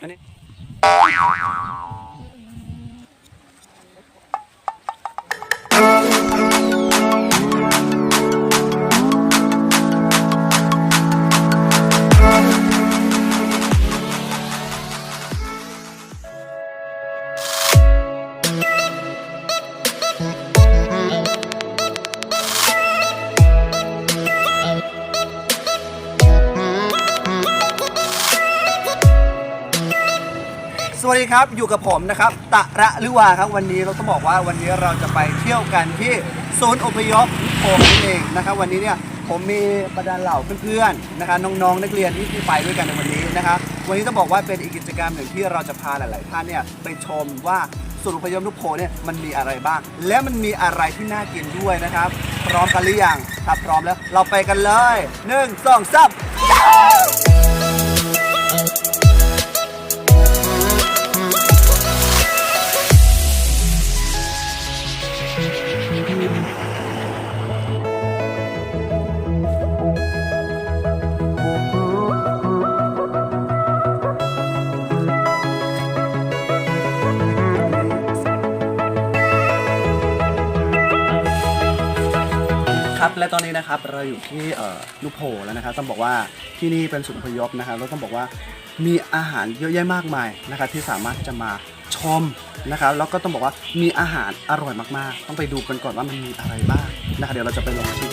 อั สวัสดีครับอยู่กับผมนะครับตะระลือวาครับวันนี้เราต้องบอกว่าวันนี้เราจะไปเที่ยวกันที่ศูนย์อพยพโพนั่นเองนะครับวันนี้เนี่ยผมมีบรรดาเหล่าเพื่อนๆนะคะน้องๆนักเรียนที่มีไปด้วยกันในวันนี้นะครับวันนี้ต้องบอกว่าเป็นอีกกิจกรรมหนึ่งที่เราจะพาหลายๆท่านเนี่ยไปชมว่าศูนย์อพยพนุโพเนี่ยมันมีอะไรบ้าง และมันมีอะไรที่น่ากินด้วยนะครับพร้อมกันหรือยังถ้าพร้อมแล้วเราไปกันเลยหนึ่งสองสาม ครับและตอนนี้นะครับเราอยู่ที่เอ่อลูกโพแล้วนะครับต้องบอกว่าที่นี่เป็นศูนย์อพยพนะครับแล้วต้องบอกว่ามีอาหารเยอะแยะมากมายนะครับที่สามารถที่จะมาชมนะครับแล้วก็ต้องบอกว่ามีอาหารอร่อยมากๆ ต้องไปดูกันก่อนว่ามันมีอะไรบ้างนะครับเดี๋ยวเราจะไปลองชิม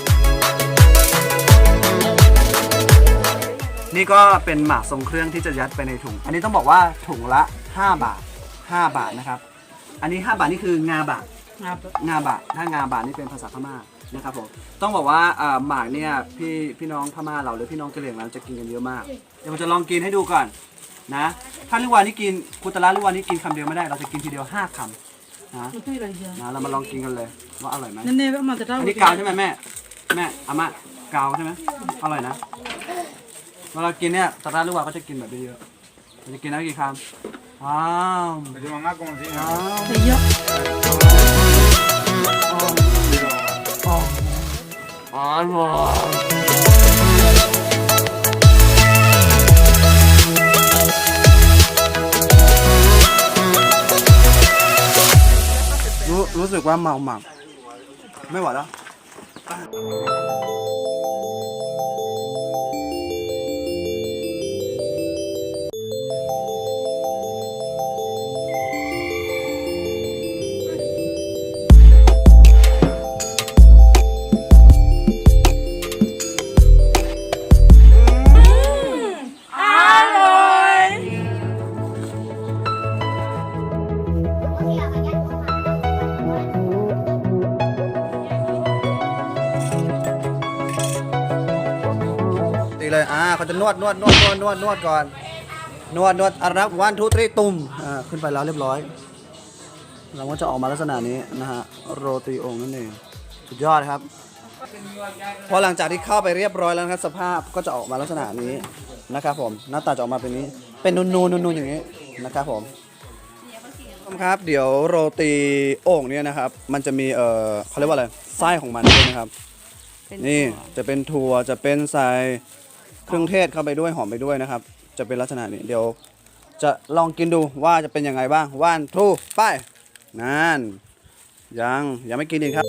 นี่ก็เป็นหมากทรงเครื่องที่จะยัดไปในถุง อันนี้ต้องบอกว่าถุงละ 5 บาท 5 บาทนะครับ อันนี้ 5 บาทนี่คืองาบาทครับงาบะถ้างาบะนี่เป็นภาษาพม่า นะครับผมต้องบอกว่าอ่าหมากเนี่ยพี่พี่น้องพม่าเราหรือพี่น้องกะเหรี่ยงเราจะกินกันเยอะมาก เดี๋ยวผมจะลองกินให้ดูก่อนนะ ถ้าลิวานี่กินคุตละลิวานี่กินคำเดียวไม่ได้เราจะกินทีเดียวห้าคำนะไม่ใช่อะไรจ้ะนะเรามาลองกินกันเลยว่าอร่อยไหม นั่นเองมันจะเท่าอันนี้กาวใช่ไหมแม่ แม่อาม่ากาวใช่ไหมอร่อยนะเวลากินเนี่ยตาลาลิวาก็จะกินแบบเยอะๆเราจะกินได้กี่คำว้าว Pero van a conseguir. ว้าวแต่เยอะ อร่อยรู้รู้สึกว่าเม เลย อ่าเขาจะนวดนวดนวดนวดนวดนวดก่อน นวดนวดอารับวันทูตรีตุ่มอ่าขึ้นไปแล้วเรียบร้อย เราก็จะออกมาลักษณะนี้นะฮะโรตีโองนั่นเองสุดยอดครับ พอหลังจากที่เข้าไปเรียบร้อยแล้วนะครับสภาพก็จะออกมาลักษณะนี้นะครับผมหน้าตาจะออกมาเป็นนี้ เป็นนูนๆนูนๆอย่างนี้นะครับผมครับเดี๋ยวโรตีโอ่งเนี่ยนะครับ มันจะมีเอ่อเขาเรียกว่าอะไรไส้ของมันด้วยนะครับ นี่จะเป็นถั่วจะเป็นใส่ เครื่องเทศเข้าไปด้วยหอมไปด้วยนะครับ จะเป็นลักษณะนี้เดี๋ยวจะลองกินดูว่าจะเป็นยังไงบ้างว่านทูไปนั่นยังยังไม่กินอีกครับ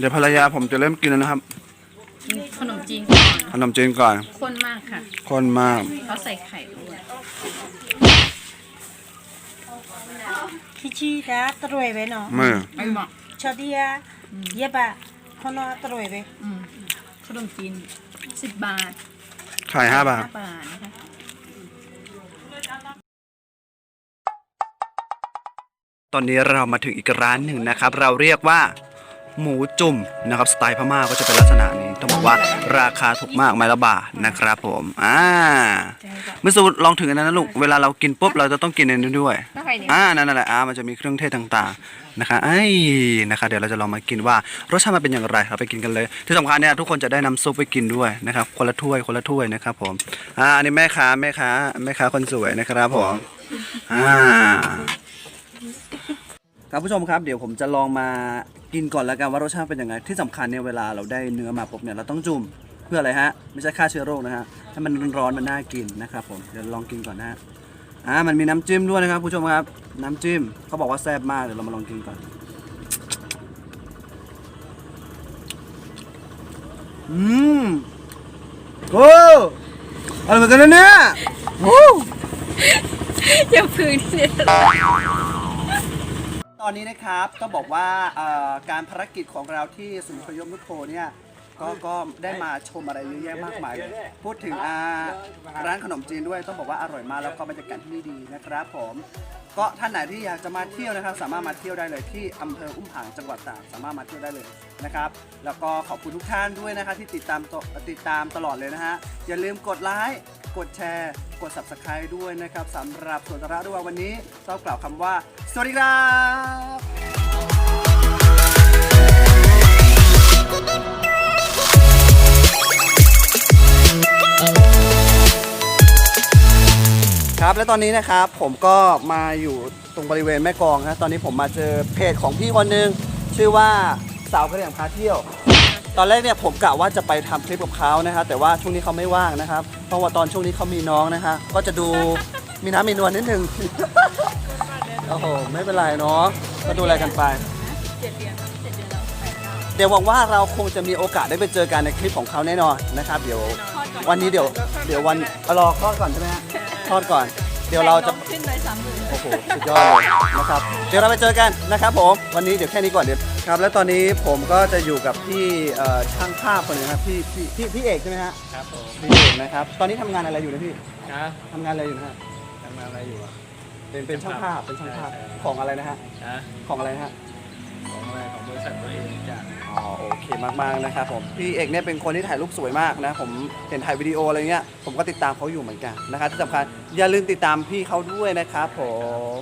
เดี๋ยวภรรยาผมจะเริ่มกินแล้วนะครับ กินขนมจีนก่อน ขนมจีนก่อน ข้นมากค่ะ คนมาก เขาใส่ไข่ด้วย 키치가 떨어야 돼, 너. มือ ไม่เหมาะ 저디야, 얘봐, 코너 떨어야 돼. อืมขนมจีนสิบบาท ขายห้าบาท ห้าบาทนะคะ ตอนนี้เรามาถึงอีกร้านหนึ่งนะครับ เราเรียกว่า หมูจุ่มนะครับสไตล์พม่าก็จะเป็นลักษณะนี้ ต้องบอกว่าราคาถูกมากไม้ละบาทนะครับผมอ่าเมื่อสูลองถึงอันนั้นนะลูกเวลาเรากินปุ๊บเราจะต้องกินอันนี้ด้วยถ้าใครเนี่ยอ่านั่นแหละอ่ามันจะมีเครื่องเทศต่างๆนะคะไอ้นะคะเดี๋ยวเราจะลองมากินว่ารสชาติมันเป็นอย่างไรเราไปกินกันเลย ที่สำคัญเนี่ยทุกคนจะได้น้ำซุปไปกินด้วยนะครับคนละถ้วยคนละถ้วยนะครับผมอ่าอันนี้แม่ค้าแม่ค้าแม่ค้าคนสวยนะครับผมอ่าครับผู้ชมครับเดี๋ยวผมจะลองมา กินก่อนแล้วกันว่ารสชาติเป็นยังไง ที่สำคัญเนี่ยเวลาเราได้เนื้อมาปุ๊บเนี่ยเราต้องจุ่มเพื่ออะไรฮะ ไม่ใช่ฆ่าเชื้อโรคนะฮะให้มันร้อนๆมันน่ากินนะครับผมเดี๋ยวลองกินก่อนนะฮะอ่ามันมีน้ำจิ้มด้วยนะครับผู้ชมครับ น้ำจิ้มเขาบอกว่าแซ่บมากเดี๋ยวเรามาลองกินก่อนอืมโอ้อร่อยเหมือนกันนะเนี่ยโอ้อย่าพึ่งเนี่ย ตอนนี้นะครับต้องบอกว่าเอ่อการภารกิจของเราที่ศูนย์พยพนุชโพเนี่ยก็ก็ได้มาชมอะไรเยอะแยะมากมายเลยพูดถึงอ่าร้านขนมจีนด้วยต้องบอกว่าอร่อยมากแล้วก็บรรยากาศที่นี่ดีนะครับผมก็ท่านไหนที่อยากจะมาเที่ยวนะครับ สามารถมาเที่ยวได้เลยที่อำเภออุ้มผางจังหวัดตากสามารถมาเที่ยวได้เลยนะครับ แล้วก็ขอบคุณทุกท่านด้วยนะครับที่ติดตามตติดตามตลอดเลยนะฮะอย่าลืมกดไลค์ กดแชร์ กด subscribe ด้วยนะครับสำหรับส่วนสาระด้วยวันนี้ต้องกล่าวคำว่า สวัสดีครับครับและตอนนี้นะครับผมก็มาอยู่ตรงบริเวณแม่กองนะตอนนี้ผมมาเจอเพจของพี่คนหนึ่งชื่อว่าสาวกระเหรี่ยงพาเที่ยว ตอนแรกเนี่ยผมกะว่าจะไปทำคลิปกับเขานะครับแต่ว่าช่วงนี้เขาไม่ว่างนะครับ เพราะว่าตอนช่วงนี้เขามีน้องนะฮะก็จะดูมีน้ำมีนวลนิดนึงโอ้โหไม่เป็นไรเนาะก็ดูอะไรกันไปเดี๋ยวหวังว่าเราคงจะมีโอกาสได้ไปเจอกันในคลิปของเขาแน่นอนนะครับ เดี๋ยววันนี้เดี๋ยว เดี๋ยววันเอารอทอดก่อนใช่ไหมฮะทอดก่อน เดี๋ยวเราจะขึ้นไปสามหมื่นโอ้โหสุดยอดเลยนะครับ เดี๋ยวเราไปเจอกันนะครับผม วันนี้เดี๋ยวแค่นี้ก่อนเดี๋ยวครับ และตอนนี้ผมก็จะอยู่กับพี่เอ่อช่างภาพคนหนึงครับพี่พี่พี่พี่เอกใช่ไหมฮะครับผมพี่เอกนะครับ ตอนนี้ทำงานอะไรอยู่นะพี่นะทำงานอะไรอยู่นะฮะ ทำงานอะไรอยู่อะ เป็นเป็นช่างภาพเป็นช่างภาพใช่ใช่ ของอะไรนะฮะ นะของอะไรนะฮะ ของอะไรของบริษัทตัวเองจ้ะ อ๋อโอเคมากๆนะครับผมพี่เอกเนี่ยเป็นคนที่ถ่ายรูปสวยมากนะผมเห็นถ่ายวิดีโออะไรเงี้ยผมก็ติดตามเขาอยู่เหมือนกันนะครับที่สำคัญอย่าลืมติดตามพี่เขาด้วยนะครับผม